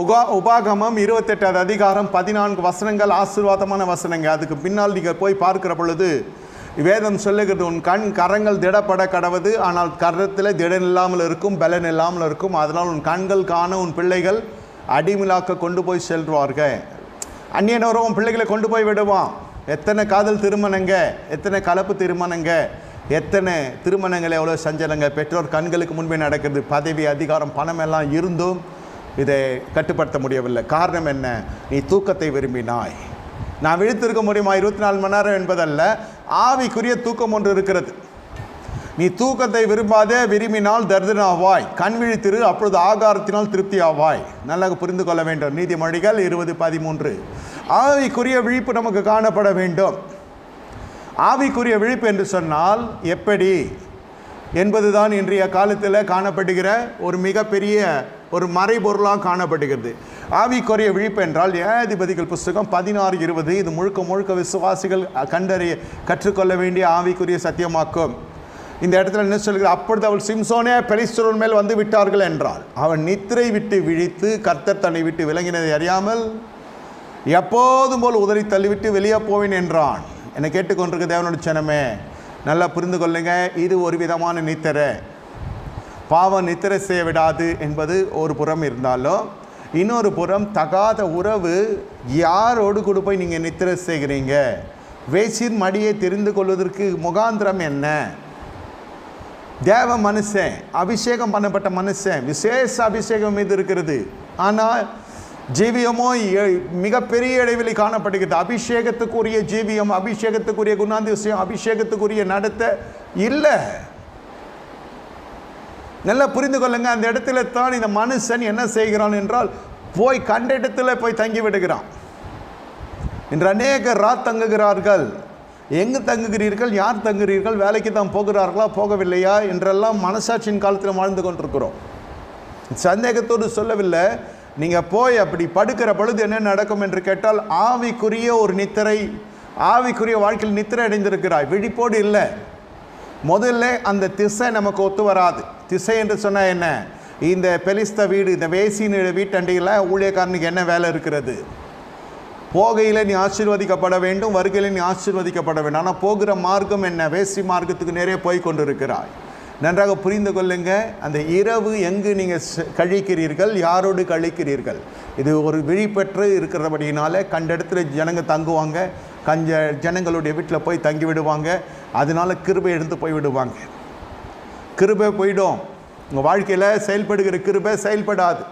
உபா உபாகமம் இருபத்தெட்டாவது அதிகாரம் பதினான்கு வசனங்கள் ஆசீர்வாதமான வசனங்கள். அதுக்கு பின்னால் நீங்கள் போய் பார்க்கிற பொழுது வேதம் சொல்லுகிறது உன் கண் கரங்கள் திடப்பட கடவுது ஆனால் கரத்தில் திடன் இல்லாமல் இருக்கும் பலன் இல்லாமல் இருக்கும். அதனால் உன் கண்கள் காண உன் பிள்ளைகள் அடிமிலாக்க கொண்டு போய் செல்வார்கள். அந்நியனோரும் உன் பிள்ளைகளை கொண்டு போய் விடுவான். எத்தனை காதல் திருமணங்க எத்தனை கலப்பு திருமணங்க எத்தனை திருமணங்கள் எவ்வளோ செஞ்சலங்க பெற்றோர் கண்களுக்கு முன்பே நடக்குது பதவி அதிகாரம் பணம் எல்லாம் இருந்தும் இதை கட்டுப்படுத்த முடியவில்லை. காரணம் என்ன? நீ தூக்கத்தை விரும்பினாய். நான் விழித்திருக்க முடியுமா? இருபத்தி நாலு மணி நேரம் என்பதல்ல. ஆவிக்குரிய தூக்கம் ஒன்று இருக்கிறது. நீ தூக்கத்தை விரும்பாதே விரும்பினால் தர்தனாவாய். கண் விழித்திரு அப்பொழுது ஆகாரத்தினால் திருப்தி ஆவாய் நல்லா புரிந்து கொள்ள வேண்டும். நீதிமொழிகள் இருபது பதிமூன்று. ஆவிக்குரிய விழிப்பு நமக்கு காணப்பட வேண்டும். ஆவிக்குரிய விழிப்பு என்று சொன்னால் எப்படி? என்பதுதான் இன்றைய காலத்தில் காணப்படுகிற ஒரு மிகப்பெரிய ஒரு மறைபொருளாக காணப்படுகிறது. ஆவிக்குரிய விழிப்பு என்றால் நியாயாதிபதிகள் புஸ்தகம் பதினாறு இருபது இது முழுக்க முழுக்க விசுவாசிகள் கண்டறிய கற்றுக்கொள்ள வேண்டிய ஆவிக்குரிய சத்தியமாக்கும். இந்த இடத்துல என்ன சொல்கிறது அப்பொழுது அவள் சிம்சோனே பெலிஸ்டரோன் மேல் வந்து விட்டார்கள் என்றாள். அவன் நித்திரை விட்டு விழித்து கர்த்தர் தன்னை விட்டு விளங்கினதை அறியாமல் எப்போதும் போல் உதறி தள்ளிவிட்டு வெளியே போவேன் என்றான். என்னை கேட்டுக்கொண்டிருக்க தேவனோட சனமே நல்லா புரிந்து கொள்ளுங்க. இது ஒரு விதமான நித்திரை. பாவம் நித்திரை செய்ய விடாது என்பது ஒரு புறம் இருந்தாலும் இன்னொரு புறம் தகாத உறவு யாரோடு கூட போய் நீங்கள் நித்திரை செய்கிறீங்க வேசின் மடியை தெரிந்து கொள்வதற்கு முகாந்திரம் என்ன? தேவ மனுஷன் அபிஷேகம் பண்ணப்பட்ட மனுஷன் விசேஷ அபிஷேகம் மீது இருக்கிறது. ஆனால் ஜீவியமோ மிகப்பெரிய இடைவெளி காணப்படுகிறது. அபிஷேகத்துக்குரிய ஜீவியம் அபிஷேகத்துக்குரிய குணாதிசயம் அபிஷேகத்துக்குரிய நடத்த இல்லை. நல்லா புரிந்து கொள்ளுங்க. அந்த இடத்துல தான் இந்த மனுஷன் என்ன செய்கிறான் என்றால் போய் கண்ட இடத்துல போய் தங்கி விடுகிறான். இன்று அநேகர் ரா தங்குகிறார்கள். எங்கு தங்குகிறீர்கள்? யார் தங்குகிறீர்கள்? வேலைக்கு தான் போகிறார்களா? போகவில்லையா? என்றெல்லாம் மனசாட்சியின் காலத்தில் வாழ்ந்து கொண்டிருக்கிறோம். சந்தேகத்தோடு சொல்லவில்லை. நீங்கள் போய் அப்படி படுக்கிற பொழுது என்ன நடக்கும் என்று கேட்டால் ஆவிக்குரிய ஒரு நித்திரை ஆவிக்குரிய வாழ்க்கையில் நித்திரை அடைந்திருக்கிறாய். விழிப்போடு இல்லை. முதல்ல அந்த திசை நமக்கு ஒத்து வராது. திசை என்று சொன்னால் என்ன? இந்த பெலிஸ்த வீடு இந்த வேசின் வீட்டண்டையில் ஊழியக்காரனுக்கு என்ன வேலை இருக்கிறது? போகையில் நீ ஆசீர்வதிக்கப்பட வேண்டும் வருகையில் நீ ஆசீர்வதிக்கப்பட வேண்டும். ஆனால் போகிற மார்க்கம் என்ன? வேசி மார்க்கத்துக்கு நிறைய போய் கொண்டிருக்கிறாய். நன்றாக புரிந்து கொள்ளுங்க. அந்த இரவு எங்கு நீங்கள் கழிக்கிறீர்கள்? யாரோடு கழிக்கிறீர்கள்? இது ஒரு விழிப்பெற்று இருக்கிறபடினால கண்ட இடத்துல ஜனங்க தங்குவாங்க. கஞ்ச ஜனங்களுடைய வீட்டில் போய் தங்கி விடுவாங்க அதனால கிருபை எடுத்து போய் விடுவாங்க கிருபை போயிடும். உங்கள் வாழ்க்கையில் செயல்படுகிற கிருபை செயல்படாது.